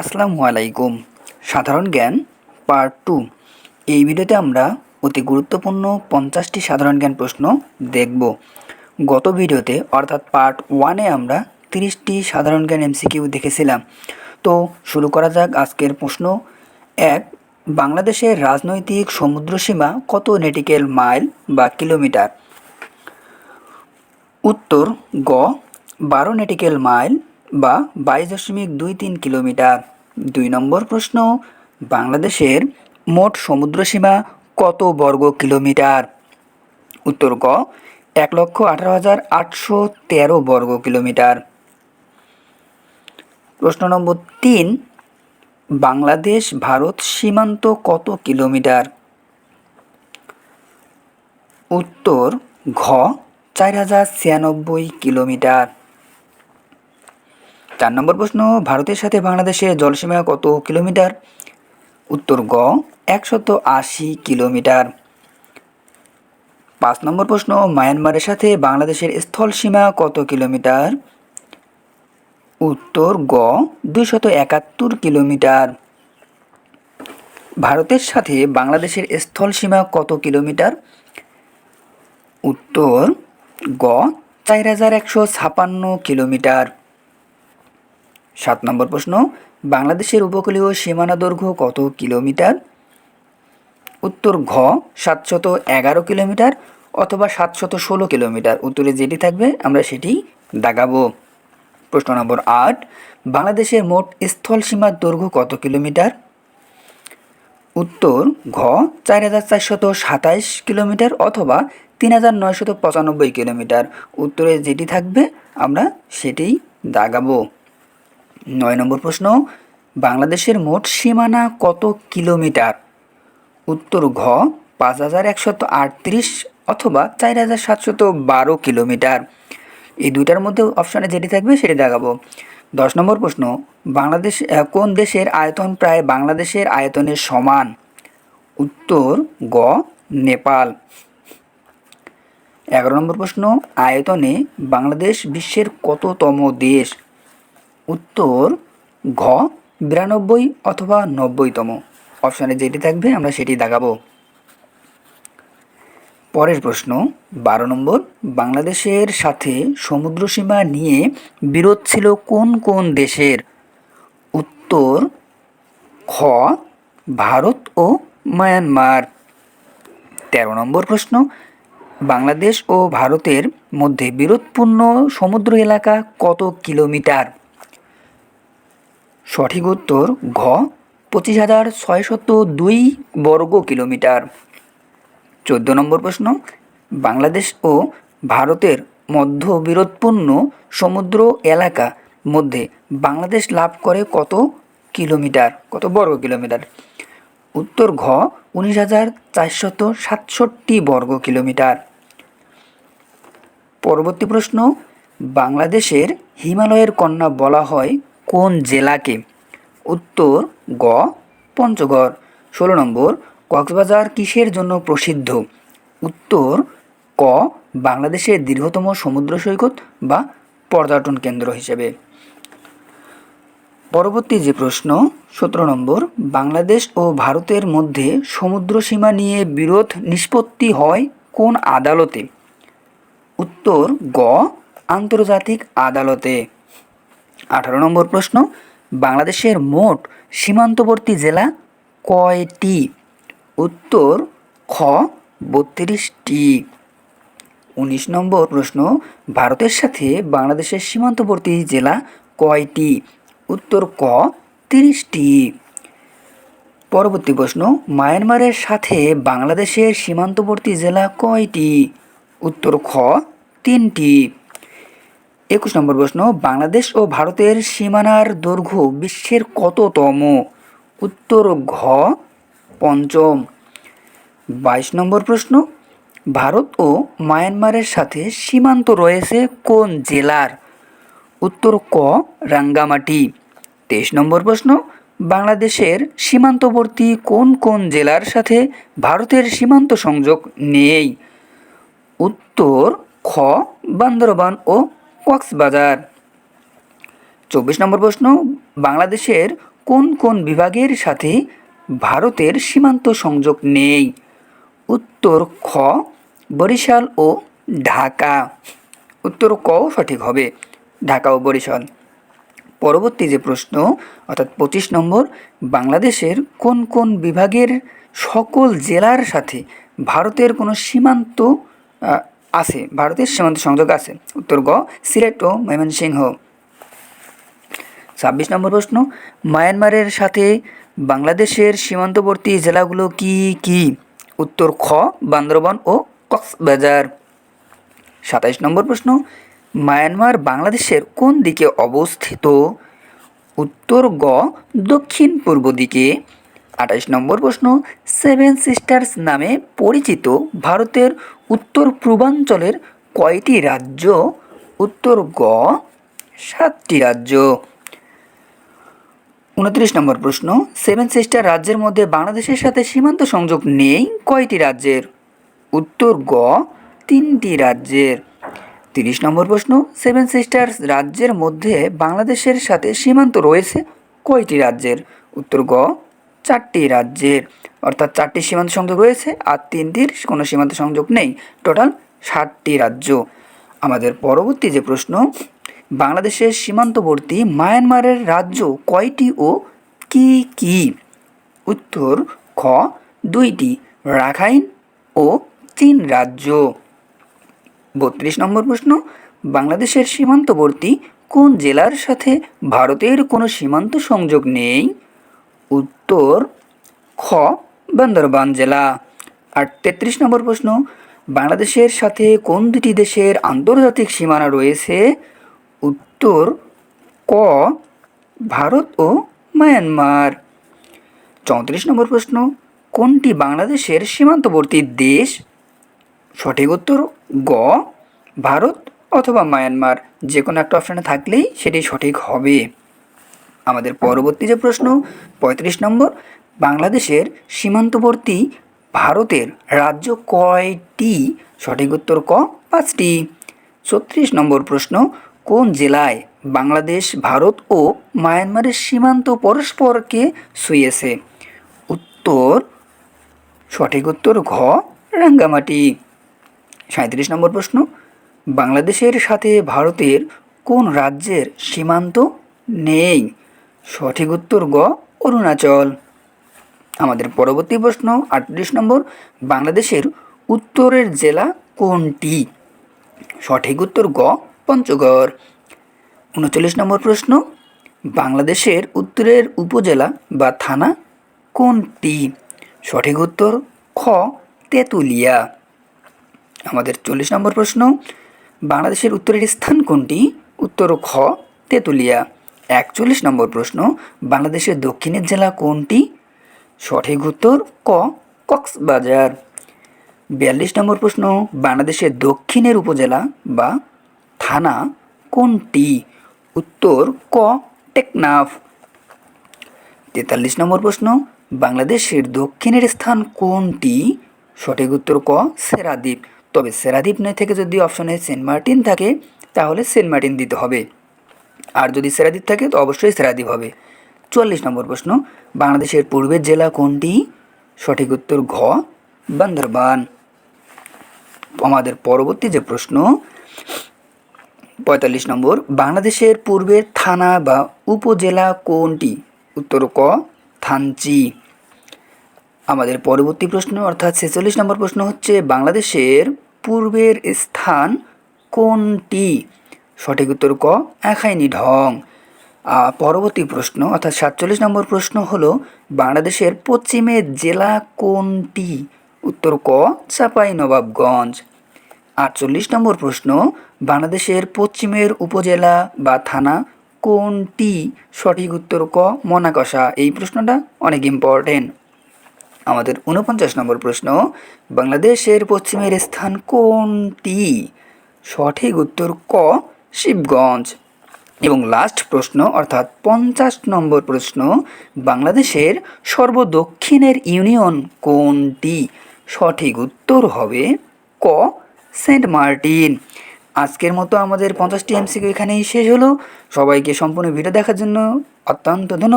আসসালামু আলাইকুম। সাধারণ জ্ঞান পার্ট টু এই ভিডিওতে আমরা অতি গুরুত্বপূর্ণ পঞ্চাশটি সাধারণ জ্ঞান প্রশ্ন দেখব। গত ভিডিওতে, অর্থাৎ পার্ট ওয়ানে আমরা তিরিশটি সাধারণ জ্ঞান এমসিকিউ দেখেছিলাম। তো শুরু করা যাক আজকের প্রশ্ন। এক বাংলাদেশের রাজনৈতিক সমুদ্রসীমা কত নেটিক্যাল মাইল বা কিলোমিটার উত্তর, গ, বারো নেটিক্যাল মাইল বা বাইশ দশমিক দুই তিন কিলোমিটার। দুই নম্বর প্রশ্ন, বাংলাদেশের মোট সমুদ্রসীমা কত বর্গ কিলোমিটার? উত্তর গ এক লক্ষ আঠারো হাজার আটশো তেরো বর্গ কিলোমিটার। প্রশ্ন নম্বর তিন, বাংলাদেশ, ভারত সীমান্ত কত কিলোমিটার? উত্তর ঘ, চার হাজার ছিয়ানব্বই কিলোমিটার। চার নম্বর প্রশ্ন, ভারতের সাথে বাংলাদেশের জলসীমা কত কিলোমিটার? উত্তর গ, একশত আশি কিলোমিটার। পাঁচ নম্বর প্রশ্ন, মায়ানমারের সাথে বাংলাদেশের স্থল সীমা কত কিলোমিটার? উত্তর গ দুশত একাত্তর কিলোমিটার। ভারতের সাথে বাংলাদেশের স্থল সীমা কত কিলোমিটার? উত্তর গ, চার হাজার একশো ছাপান্ন কিলোমিটার। সাত নম্বর প্রশ্ন, বাংলাদেশের উপকূলীয় সীমানা দৈর্ঘ্য কত কিলোমিটার? উত্তর, ঘ, সাতশত এগারো কিলোমিটার অথবা সাতশত ষোলো কিলোমিটার। উত্তরে যেটি থাকবে, আমরা সেটি দাগাবো। প্রশ্ন নম্বর আট, বাংলাদেশের মোট স্থল সীমার দৈর্ঘ্য কত কিলোমিটার? উত্তর, ঘ, চার হাজার চারশত সাতাইশ কিলোমিটার অথবা তিন হাজার নয়শত পঁচানব্বই কিলোমিটার। উত্তরে যেটি থাকবে, আমরা সেটিই দাগাবো। নয় নম্বর প্রশ্ন, বাংলাদেশের মোট সীমানা কত কিলোমিটার? উত্তর ঘ, পাঁচ হাজার একশত আটত্রিশ অথবা চার হাজার সাতশত বারো কিলোমিটার। এই দুইটার মধ্যে অপশানে যেটি থাকবে সেটি দেখাবো। দশ নম্বর প্রশ্ন, বাংলাদেশ কোন দেশের আয়তন প্রায় বাংলাদেশের আয়তনের সমান? উত্তর গ, নেপাল। এগারো নম্বর প্রশ্ন, আয়তনে বাংলাদেশ বিশ্বের কততম দেশ? উত্তর ঘ, বিরানব্বই অথবা নব্বইতম। অপশানে যেটি থাকবে, আমরা সেটি দেখাবো। পরের প্রশ্ন, বারো নম্বর, বাংলাদেশের সাথে সমুদ্রসীমা নিয়ে বিরোধ ছিল কোন কোন দেশের? উত্তর খ, ভারত ও মায়ানমার। তেরো নম্বর প্রশ্ন, বাংলাদেশ ও ভারতের মধ্যে বিরোধপূর্ণ সমুদ্র এলাকা কত কিলোমিটার? সঠিক উত্তর ঘ, পঁচিশ হাজার ছয়শত দুই বর্গ কিলোমিটার। চোদ্দ নম্বর প্রশ্ন, বাংলাদেশ ও ভারতের মধ্য বিরোধপূর্ণ সমুদ্র এলাকা মধ্যে বাংলাদেশ লাভ করে কত কিলোমিটার? কত বর্গ কিলোমিটার? উত্তর ঘ, উনিশ হাজার চারশত সাতষট্টি বর্গ কিলোমিটার। পরবর্তী প্রশ্ন, বাংলাদেশের হিমালয়ের কন্যা বলা হয় কোন জেলাকে? উত্তর, গ, পঞ্চগড়। ষোলো নম্বর, কক্সবাজার কিসের জন্য প্রসিদ্ধ? উত্তর, ক, বাংলাদেশের দীর্ঘতম সমুদ্র সৈকত বা পর্যটন কেন্দ্র হিসেবে। পরবর্তী যে প্রশ্ন, সতেরো নম্বর, বাংলাদেশ ও ভারতের মধ্যে সমুদ্র সীমা নিয়ে বিরোধ নিষ্পত্তি হয় কোন আদালতে? উত্তর, গ, আন্তর্জাতিক আদালতে। আঠারো নম্বর প্রশ্ন, বাংলাদেশের মোট সীমান্তবর্তী জেলা কয়টি? উত্তর, খ, বত্রিশটি। উনিশ নম্বর প্রশ্ন, ভারতের সাথে বাংলাদেশের সীমান্তবর্তী জেলা কয়টি? উত্তর, ক, তিরিশটি। পরবর্তী প্রশ্ন, মায়ানমারের সাথে বাংলাদেশের সীমান্তবর্তী জেলা কয়টি? উত্তর, খ, তিনটি। একুশ নম্বর প্রশ্ন, বাংলাদেশ ও ভারতের সীমানার দৈর্ঘ্য বিশ্বের কততম? উত্তর ঘ, পঞ্চম। বাইশ নম্বর প্রশ্ন, ভারত ও মায়ানমারের সাথে সীমান্ত রয়েছে কোন জেলার? উত্তর ক, রাঙ্গামাটি। তেইশ নম্বর প্রশ্ন, বাংলাদেশের সীমান্তবর্তী কোন কোন জেলার সাথে ভারতের সীমান্ত সংযোগ নেই? উত্তর খ, বান্দরবান ও কক্সবাজার। চব্বিশ নম্বর প্রশ্ন, বাংলাদেশের কোন কোন বিভাগের সাথে ভারতের সীমান্ত সংযোগ নেই? উত্তর খ, বরিশাল ও ঢাকা। উত্তর ক সঠিক হবে, ঢাকা ও বরিশাল। পরবর্তী যে প্রশ্ন, অর্থাৎ পঁচিশ নম্বর, বাংলাদেশের কোন কোন বিভাগের সকল জেলার সাথে ভারতের কোনো সীমান্ত আছে। ভারতের সীমান্ত সংযোগ আছে। উত্তর গ, সিলেট ও ময়মনসিংহ। ছাব্বিশ নম্বর প্রশ্ন, মায়ানমারের সাথে বাংলাদেশের সীমান্তবর্তী জেলাগুলো কি কি? উত্তর খ, বান্দরবান ও কক্সবাজার। সাতাইশ নম্বর প্রশ্ন, মায়ানমার বাংলাদেশের কোন দিকে অবস্থিত? উত্তর গ দক্ষিণ পূর্ব দিকে। আঠাইশ নম্বর প্রশ্ন সেভেন সিস্টার্স নামে পরিচিত ভারতের উত্তর পূর্বাঞ্চলের কয়টি রাজ্য? উত্তর গ, সাতটি রাজ্য। উনত্রিশ নম্বর প্রশ্ন সেভেন সিস্টার রাজ্যের মধ্যে বাংলাদেশের সাথে সীমান্ত সংযোগ নেই কয়টি রাজ্যের? উত্তর গ, তিনটি রাজ্যের। তিরিশ নম্বর প্রশ্ন সেভেন সিস্টার্স রাজ্যের মধ্যে বাংলাদেশের সাথে সীমান্ত রয়েছে কয়টি রাজ্যের? উত্তর গ চারটি রাজ্যের অর্থাৎ চারটি সীমান্ত সংযোগ রয়েছে আর তিনটির কোনো সীমান্ত সংযোগ নেই। টোটাল ষাটটি রাজ্য। আমাদের পরবর্তী যে প্রশ্ন, বাংলাদেশের সীমান্তবর্তী মায়ানমারের রাজ্য কয়টি ও কি কি? উত্তর, খ, দুইটি, রাখাইন ও চীন রাজ্য। বত্রিশ নম্বর প্রশ্ন, বাংলাদেশের সীমান্তবর্তী কোন জেলার সাথে ভারতের কোনো সীমান্ত সংযোগ নেই? উত্তর খ, বান্দরবান জেলা। আর তেত্রিশ নম্বর প্রশ্ন, বাংলাদেশের সাথে কোন দুটি দেশের আন্তর্জাতিক সীমানা রয়েছে? উত্তর ক, ভারত ও মায়ানমার। চৌত্রিশ নম্বর প্রশ্ন, কোনটি বাংলাদেশের সীমান্তবর্তী দেশ? সঠিক উত্তর, গ, ভারত অথবা মায়ানমার। যে কোনো একটা অপশানে থাকলেই সেটি সঠিক হবে। আমাদের পরবর্তী যে প্রশ্ন, পঁয়ত্রিশ নম্বর, বাংলাদেশের সীমান্তবর্তী ভারতের রাজ্য কয়টি? সঠিক উত্তর ক, পাঁচটি। ছত্রিশ নম্বর প্রশ্ন, কোন জেলায় বাংলাদেশ, ভারত ও মায়ানমারের সীমান্ত পরস্পরকে ছুঁয়েছে? উত্তর, সঠিক উত্তর ঘ, রাঙ্গামাটি। সাঁত্রিশ নম্বর প্রশ্ন, বাংলাদেশের সাথে ভারতের কোন রাজ্যের সীমান্ত নেই? সঠিক উত্তর গ, অরুণাচল। আমাদের পরবর্তী প্রশ্ন, আটত্রিশ নম্বর, বাংলাদেশের উত্তরের জেলা কোনটি? সঠিক উত্তর গ, পঞ্চগড়। উনচল্লিশ নম্বর প্রশ্ন, বাংলাদেশের উত্তরের উপজেলা বা থানা কোনটি? সঠিক উত্তর খ, তেঁতুলিয়া। আমাদের চল্লিশ নম্বর প্রশ্ন, বাংলাদেশের উত্তরের স্থান কোনটি? উত্তর খ, তেঁতুলিয়া। একচল্লিশ নম্বর প্রশ্ন, বাংলাদেশের দক্ষিণের জেলা কোনটি? সঠিক উত্তর, ক, কক্সবাজার। বিয়াল্লিশ নম্বর প্রশ্ন, বাংলাদেশের দক্ষিণের উপজেলা বা থানা কোনটি? উত্তর, ক, টেকনাফ। তেতাল্লিশ নম্বর প্রশ্ন, বাংলাদেশের দক্ষিণের স্থান কোনটি? সঠিক উত্তর, ক, সেরাদ্বীপ। তবে সেরাদ্বীপ নয় থেকে যদি অপশনে সেন্ট মার্টিন থাকে, তাহলে সেন্ট মার্টিন দিতে হবে। আর যদি সেরাদ্বীপ থাকে, তো অবশ্যই সেরাদ্বীপ হবে। চুয়াল্লিশ নম্বর প্রশ্ন, বাংলাদেশের পূর্বের জেলা কোনটি? সঠিক উত্তর ঘ, বান্দরবান। আমাদের পরবর্তী যে প্রশ্ন, পঁয়তাল্লিশ নম্বর, বাংলাদেশের পূর্বের থানা বা উপজেলা কোনটি? উত্তর ক, থানচি। আমাদের পরবর্তী প্রশ্ন, অর্থাৎ ছেচল্লিশ নম্বর প্রশ্ন হচ্ছে, বাংলাদেশের পূর্বের স্থান কোনটি? সঠিক উত্তর ক একাইনি ঢং। পরবর্তী প্রশ্ন, অর্থাৎ সাতচল্লিশ নম্বর প্রশ্ন হল, বাংলাদেশের পশ্চিমের জেলা কোনটি? উত্তর ক চাপাই নবাবগঞ্জ আটচল্লিশ নম্বর প্রশ্ন, বাংলাদেশের পশ্চিমের উপজেলা বা থানা কোনটি? সঠিক উত্তর ক মনাকষা এই প্রশ্নটা অনেক ইম্পর্টেন্ট আমাদের উনপঞ্চাশ নম্বর প্রশ্ন, বাংলাদেশের পশ্চিমের স্থান কোনটি? সঠিক উত্তর ক শিবগঞ্জ। এবং লাস্ট প্রশ্ন, অর্থাৎ পঞ্চাশ নম্বর প্রশ্ন, বাংলাদেশের সর্বদক্ষিণের ইউনিয়ন কোনটি? সঠিক উত্তর হবে ক, সেন্ট মার্টিন। আজকের মতো আমাদের পঞ্চাশটি এমসিকে এখানেই শেষ হলো। সবাইকে সম্পূর্ণ ভিডিও দেখার জন্য অত্যন্ত ধন্যবাদ।